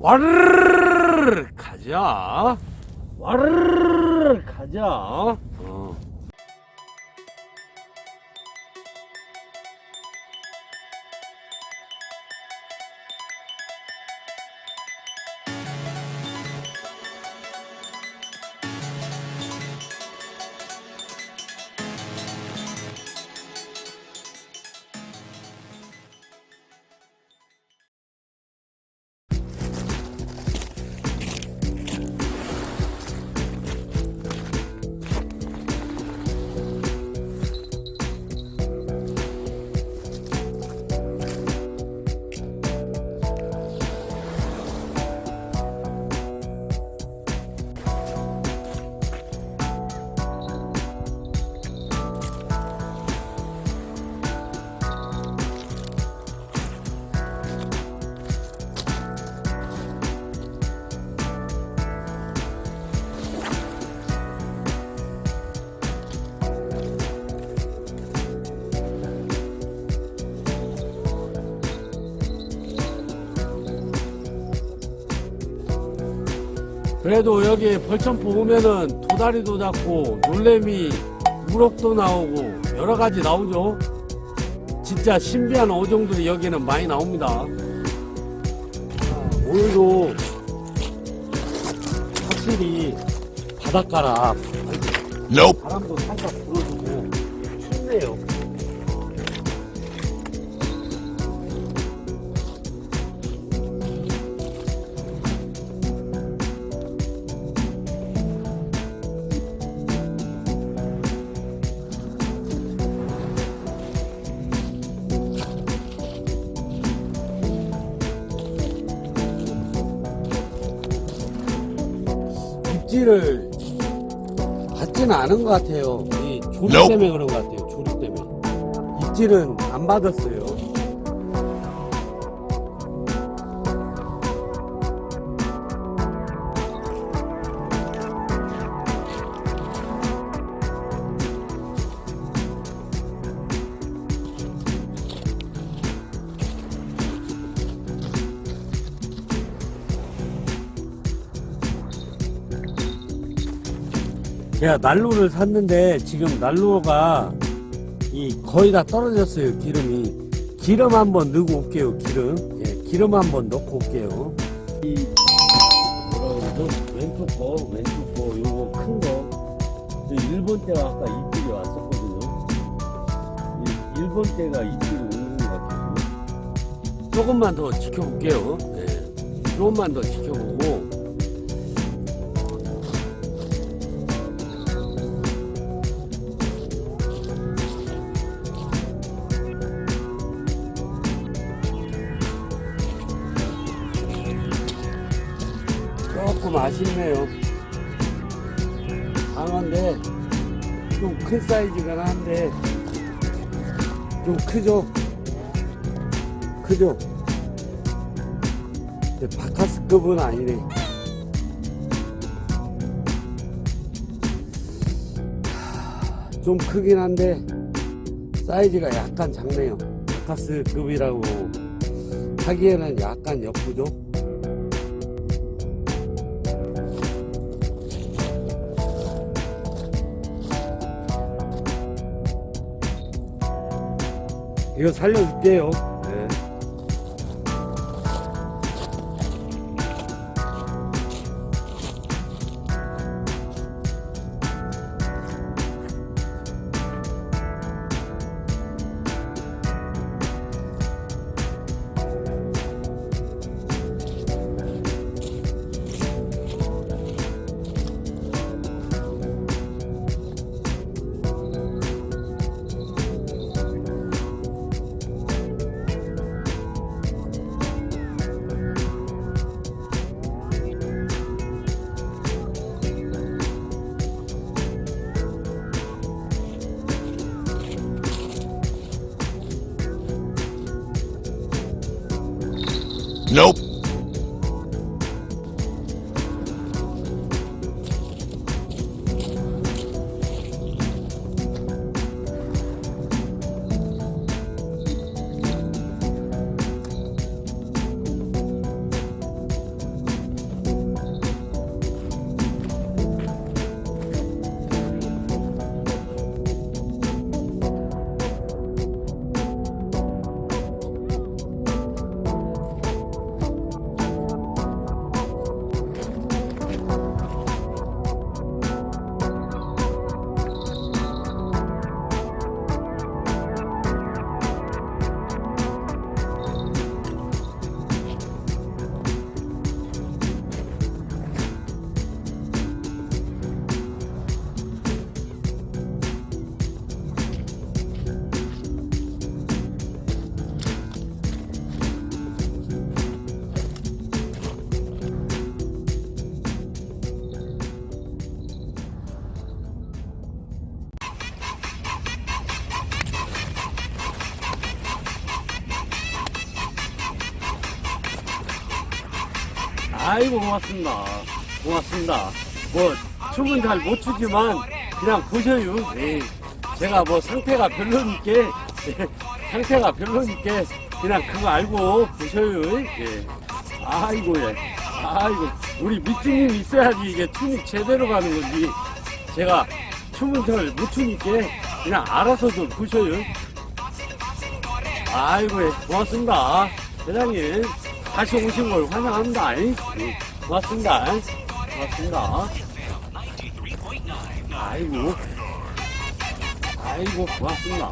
와르르 가자. 와르르 가자. 그래도 여기 벌천포 오면은 도다리도 잡고 놀래미 우럭도 나오고 여러 가지 나오죠. 진짜 신비한 어종들이 여기는 많이 나옵니다. 아, 오늘도 확실히 바닷가라 Nope. 바람도 살짝 불어주고 춥네요. 입질을 받지는 않은 것 같아요. 이 조리 Nope. 때문에 그런 것 같아요. 조리 때문에. 입질은 안 받았어요. 제가 난로를 샀는데 지금 난로가 이 거의 다 떨어졌어요 기름이. 기름 한번 넣고 올게요 기름. 예, 기름 한번 넣고 올게요. 이 여러분들 왼쪽 거 왼쪽 거 요거 큰거. 일본 때가 아까 입질이 왔었거든요. 이 일본 때가 입질이 오는 것 같아요. 조금만 더 지켜볼게요. 예, 조금만 더 지켜보고 아쉽네요. 강한데 좀 큰 사이즈가 한데 좀 크죠? 크죠? 바카스급은 아니네. 좀 크긴 한데 사이즈가 약간 작네요. 바카스급이라고 하기에는 약간 역부죠. 이거 살려줄게요. Nope. 아이고 고맙습니다. 고맙습니다. 뭐 춤은 잘 못 추지만 그냥 보셔요. 예. 제가 뭐 상태가 별로니까 예. 상태가 제가 그냥 그거 알고 보셔요. 예. 아이고 예. 아이고 우리 밑주님 있어야지 이게 춤이 제대로 가는 건지 제가 춤은 잘 못 추니까 그냥 알아서 좀 보셔요. 아이고 예. 고맙습니다. 회장님 다시 오신 걸 환영합니다. 예. 고맙습니다. 고맙습니다. 아이고 아이고 고맙습니다.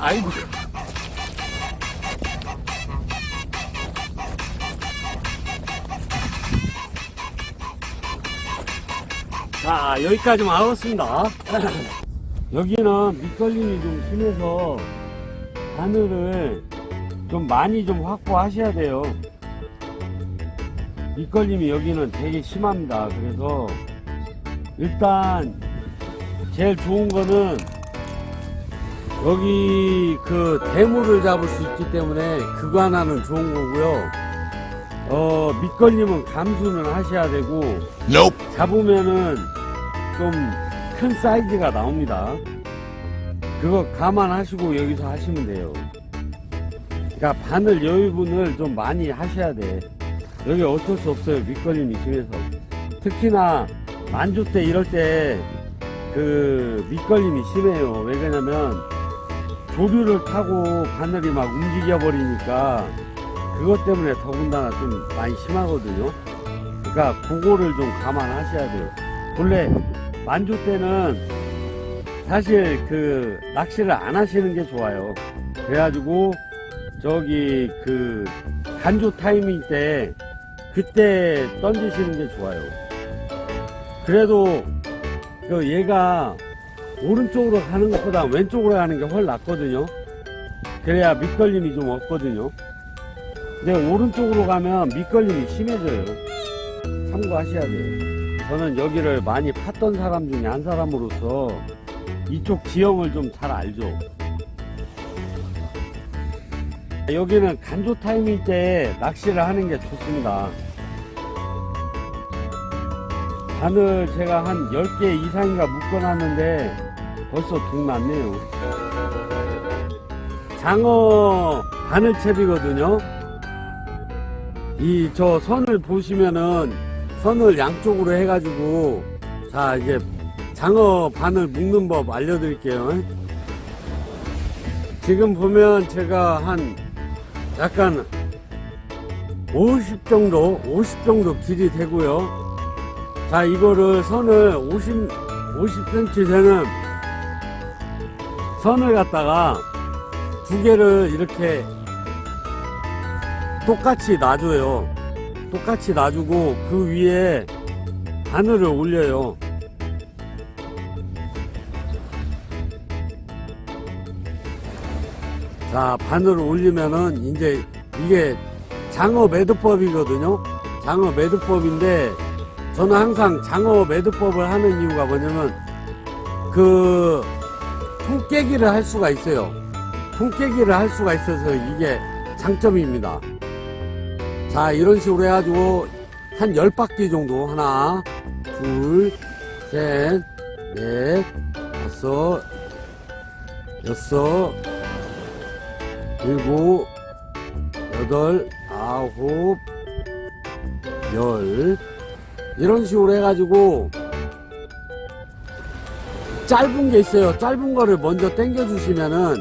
아이고. 자, 여기까지만 하겠습니다. 여기는 밑걸림이 좀 심해서 바늘을 좀 많이 좀 확보하셔야 돼요. 밑걸림이 여기는 되게 심합니다. 그래서 일단 제일 좋은 거는 여기 그 대물을 잡을 수 있기 때문에 그거 하나는 좋은 거고요. 어, 밑걸림은 감수는 하셔야 되고, Nope. 잡으면은 좀 큰 사이즈가 나옵니다. 그거 감안하시고 여기서 하시면 돼요. 그러니까 바늘 여유분을 좀 많이 하셔야 돼. 여기 어쩔 수 없어요. 밑걸림이 심해서. 특히나 만조 때 이럴 때 그 밑걸림이 심해요. 왜 그러냐면 조류를 타고 바늘이 막 움직여 버리니까 그것 때문에 더군다나 좀 많이 심하거든요. 그러니까 그거를 좀 감안하셔야 돼요. 본래 만조 때는 사실 그 낚시를 안 하시는 게 좋아요. 그래가지고 저기 그 간조 타이밍 때 그때 던지시는 게 좋아요. 그래도 그 얘가 오른쪽으로 가는 것보다 왼쪽으로 가는 게 훨 낫거든요. 그래야 밑걸림이 좀 없거든요. 근데 오른쪽으로 가면 밑걸림이 심해져요. 참고하셔야 돼요. 저는 여기를 많이 팠던 사람 중에 한 사람으로서 이쪽 지형을 좀 잘 알죠. 여기는 간조 타이밍 때 낚시를 하는 게 좋습니다. 바늘 제가 한 10개 이상인가 묶어놨는데 벌써 둑 났네요. 장어 바늘채비거든요. 이 저 선을 보시면은 선을 양쪽으로 해가지고 자 이제 장어 바늘 묶는 법 알려드릴게요. 지금 보면 제가 한 약간 50 정도 50 정도 길이 되고요. 자 이거를 선을 50 50cm 되는 선을 갖다가 두 개를 이렇게 똑같이 놔줘요. 똑같이 놔주고 그 위에 바늘을 올려요. 자, 바늘을 올리면은 이제 이게 장어 매듭법이거든요. 장어 매듭법인데 저는 항상 장어 매듭법을 하는 이유가 뭐냐면 그 통깨기를 할 수가 있어요. 통깨기를 할 수가 있어서 이게 장점입니다. 자, 이런 식으로 해가지고 한 10바퀴 정도 하나, 둘, 셋, 넷, 다섯, 여섯, 일곱, 여덟, 아홉, 열 이런 식으로 해가지고 짧은 게 있어요. 짧은 거를 먼저 당겨 주시면은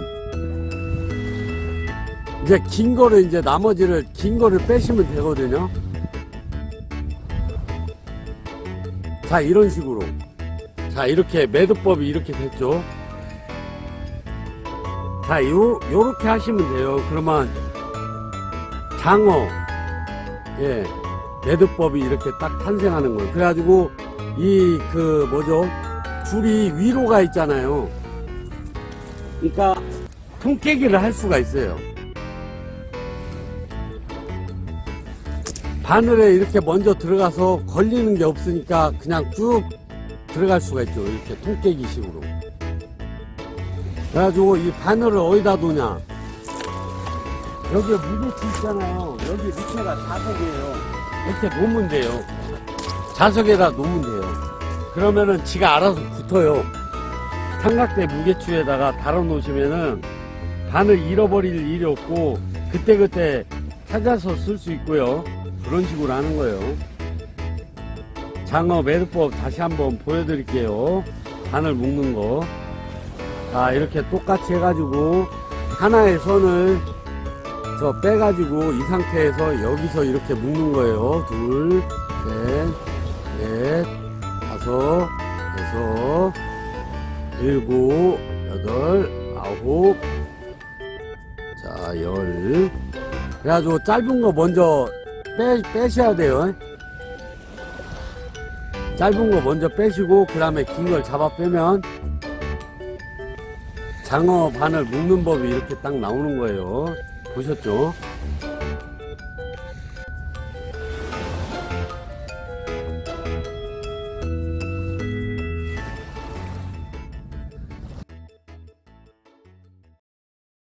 이제 긴 거를 이제 나머지를 긴 거를 빼시면 되거든요. 자 이런 식으로 자 이렇게 매듭법이 이렇게 됐죠. 자 요 요렇게 하시면 돼요. 그러면 장어 예 매듭법이 이렇게 딱 탄생하는 거예요. 그래가지고 이 그 뭐죠 줄이 위로 가 있잖아요. 그러니까 통깨기를 할 수가 있어요. 바늘에 이렇게 먼저 들어가서 걸리는 게 없으니까 그냥 쭉 들어갈 수가 있죠. 이렇게 통깨기 식으로. 그래가지고 이 바늘을 어디다 두냐. 여기 무게치 있잖아요. 여기 밑에가 자석이에요. 이렇게 놓으면 돼요. 자석에다 놓으면 돼요. 그러면은 지가 알아서 붙어요. 삼각대 무게추에다가 달아 놓으시면은 바늘 잃어버릴 일이 없고 그때그때 찾아서 쓸 수 있고요. 그런 식으로 하는 거예요. 장어 매듭법 다시 한번 보여드릴게요. 바늘 묶는 거. 자, 이렇게 똑같이 해가지고 하나의 선을 저 빼가지고 이 상태에서 여기서 이렇게 묶는 거예요. 둘, 셋, 넷, 다섯, 여섯, 일곱, 여덟, 아홉, 자, 열. 그래가지고 짧은 거 먼저 빼, 빼셔야 돼요. 짧은 거 먼저 빼시고, 그 다음에 긴 걸 잡아 빼면 장어 바늘 묶는 법이 이렇게 딱 나오는 거예요. 보셨죠?